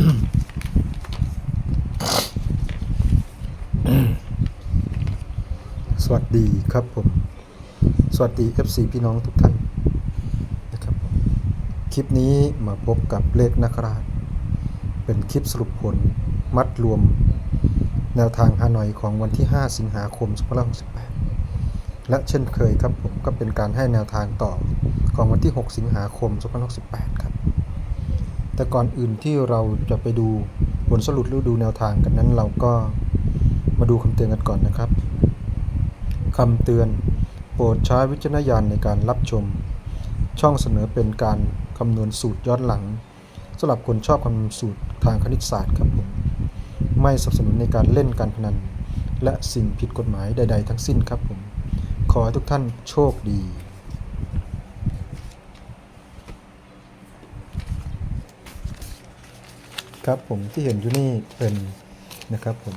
สวัสดีครับผม สวัสดี FC พี่น้องทุกท่านนะครับ คลิปนี้มาพบกับเลขนักราช เป็นคลิปสรุปผลมัดรวม แนวทางฮานอยของวันที่ 5 สิงหาคม2568 และเช่นเคยครับผมก็เป็นการให้แนวทางต่อของวันที่ 6 สิงหาคม2568 ครับ แต่ก่อนอื่นที่เราจะไปดูผลสรุปหรือดูแนวทางกันนั้น เราก็มาดูคำเตือนกันก่อนนะครับคำเตือน โปรดใช้วิจารณญาณในการรับชม ช่องเสนอเป็นการคำนวณสูตรย้อนหลังสำหรับคนชอบคำนวณสูตรทางคณิตศาสตร์ครับผมไม่สนับสนุนในการเล่นการพนัน และสิ่งผิดกฎหมายใด ๆ ทั้งสิ้นครับผม ขอให้ทุกท่านโชคดี ครับผมที่เห็นอยู่นี่เป็นนะครับผม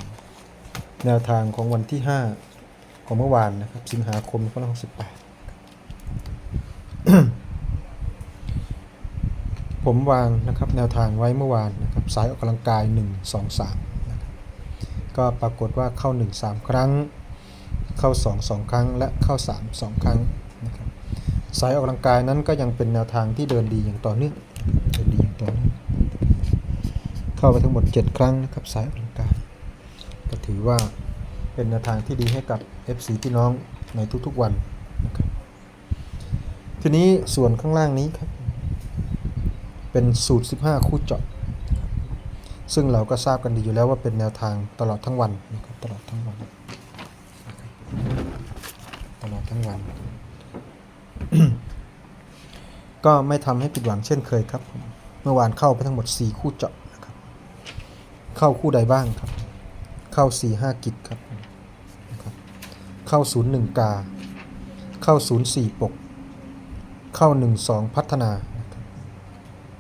แนวทางของวันที่ 5 ของเมื่อวานนะครับ สิงหาคม2568 ผมวางนะครับแนวทางไว้เมื่อวานนะครับสายออกกำลังกาย 1 2 3นะครับก็ปรากฏว่าเข้า 1 3 ครั้ง เข้า 2 2 ครั้ง และเข้า 3 2 ครั้งนะครับสายออกกำลังกายนั้นก็ยังเป็นแนวทางที่เดินดีอย่างต่อเนื่องเดินดีอย่างต่อเนื่อง เข้าไปทั้งหมด 7 ครั้งนะครับสายออกกำลังกายก็ถือว่าเป็นแนวทางที่ดีให้กับ FC พี่น้องในทุกๆวันนะครับทีนี้ส่วนข้างล่างนี้ครับ เป็นสูตร 15 คู่เจาะซึ่งเราก็ทราบกันดีอยู่แล้วว่าเป็นแนวทางตลอดทั้งวันนะครับตลอดทั้งวันตลอดทั้งวัน ก็ไม่ทำให้ผิดหวังเช่นเคยครับ เมื่อวานเข้าไปทั้งหมด 4 คู่เจาะ เข้าคู่ใดบ้างครับ เข้า 4 5 กิจครับ เข้า 0 1 กา เข้า 0 4 ปก เข้า 1 2 พัฒนานะครับ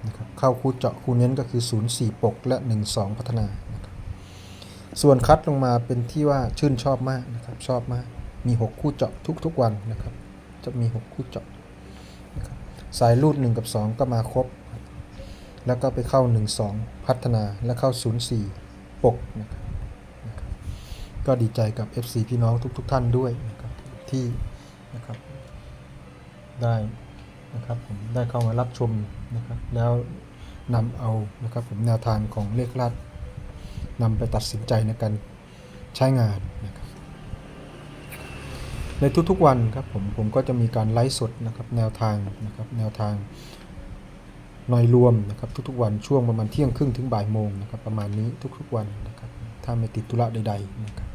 นะครับเข้าคู่เจาะคู่เน้นก็คือ 0 4 ปก และ 1 2 พัฒนาส่วนคัดลงมาเป็นที่ว่าชื่นชอบมากนะครับชอบมาก มี 6 คู่เจาะทุกๆวันนะครับ จะมี 6 คู่เจาะนะครับสายรูด 1 กับ 2 ก็มาครบ แล้วก็ไปเข้า 1 2 พัฒนาและเข้า 0 4 ปกนะครับก็ดีใจกับ FC พี่น้องทุกๆทท่านด้วยนะครับที่นะครับได้นะครับผมได้เข้ามารับชมนะครับแล้วนำเอานะครับผมแนวทางของเลขลัดนำไปตัดสินใจในการใช้งานนะครับในทุกๆวันครับผมผมก็จะมีการไลฟ์สดนะครับแนวทางนะครับแนวทาง น่อยรวมนะครับทุกๆวันช่วงประมาณเที่ยงครึ่งถึงบ่ายโมงนะครับประมาณนี้ทุกๆวันนะครับถ้าไม่ติดธุระใดๆนะครับ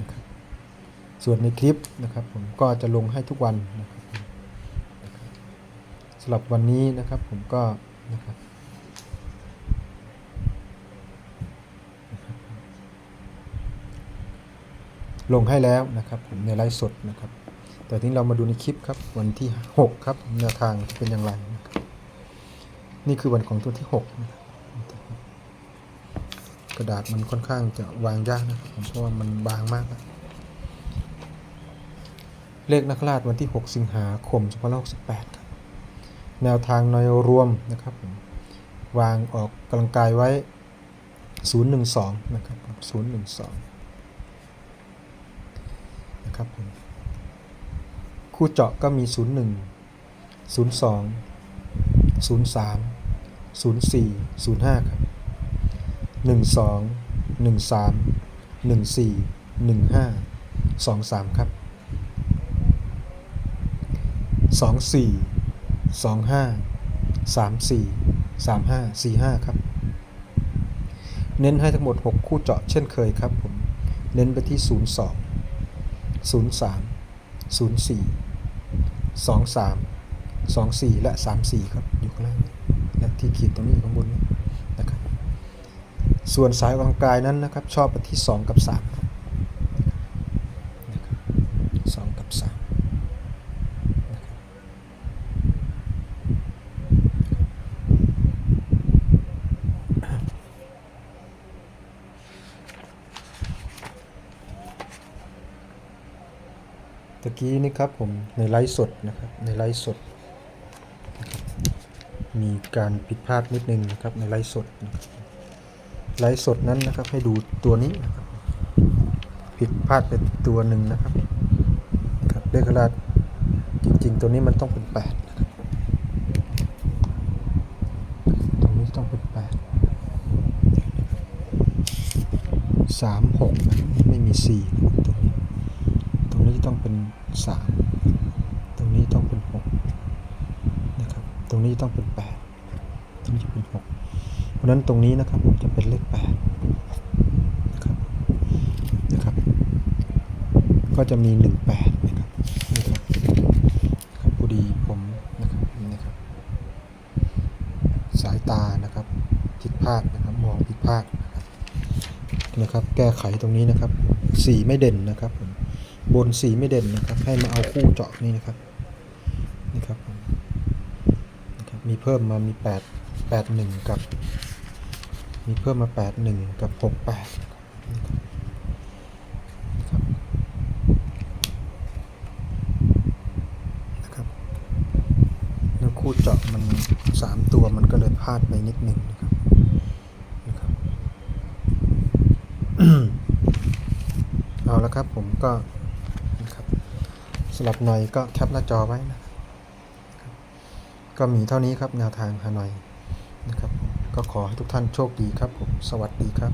นะครับส่วนในคลิปนะครับผมก็จะลงให้ทุกวันนะครับสำหรับวันนี้นะครับผมก็นะครับลงให้แล้วนะครับผมในไลฟ์สดนะครับแต่ที่เรามาดูในคลิปครับวันที่ 6 ครับแนวทางเป็นอย่างไร นี่คือวันของตัวที่6นะครับกระดาษมันค่อนข้างจะวางยากนะครับผมเพราะว่ามันบางมากนะเลขนักราชวันที่ 6 สิงหาคม2568ครับแนวทางนอยรวมนะครับผมวางออกกำลังกายไว้ 012 นะครับ 012 นะครับผมคู่เจาะก็มี 01 02 03 04 05 ครับหนึ่งสองหนึ่งสามหนึ่งสี่หนึ่งห้าสองสามครับสองสี่สองห้าสามสี่สามห้าสี่ห้าครับ เน้นให้ทั้งหมด 6 คู่เจาะเช่นเคยครับผม เน้นไปที่ 0 2 0 3 0 4 2 3 2 4และ3 4ครับ อยู่ข้างล่างและที่ขีดตรงนี้อยู่ข้างบนนี้นะครับ ส่วนสายออกกำลังกายนั้นนะครับ ชอบไปที่2กับ3ครับนะครับสองกับ3นะครับตะกี้นี่ครับผมในไลฟ์สดนะครับในไลฟ์สด มีการผิดพลาดนิดนึงนะครับในไลฟ์สดไลฟ์สดนั้นนะครับให้ดูตัวนี้นะครับผิดพลาดไปตัวหนึ่งนะครับครับเลขราชจริง ๆ ตัวนี้มันต้องเป็นแปดนะครับตรงนี้ต้องเป็นแปดสามหกนะไม่มีสี่ตรงนี้ตรงนี้ต้องเป็นสามตรงนี้ต้องเป็นหก ตรงนี้ต้องเป็นแปดตรงนี้จะเป็นหกเพราะนั้นตรงนี้นะครับผมจะเป็นเลขแปดนะครับนะครับ ก็จะมีหนึ่งแปดนะครับนะครับครับพอดีผมนะครับนะครับ สายตานะครับผิดพลาดนะครับมองผิดพลาดนะครับนะครับ แก้ไขตรงนี้นะครับ สีไม่เด่นนะครับผมบนสีไม่เด่นนะครับ ให้มาเอาคู่เจาะนี่นะครับ นี่ครับผ มีเพิ่มมามีแปดแปดหนึ่งกับ มีเพิ่มมาแปดหนึ่งกับหกแปดนะครับนะครับนะครับแล้วคู่เจาะมันสามตัวมันก็เลยพลาดไปนิดหนึ่งนะครับนะครับเอาละครับผมก็นะครับสำหรับหน่อยก็แคปหน้าจอไว้นะ ก็มีเท่านี้ครับแนวทางฮานอยนะครับ ก็ขอให้ทุกท่านโชคดีครับผม สวัสดีครับ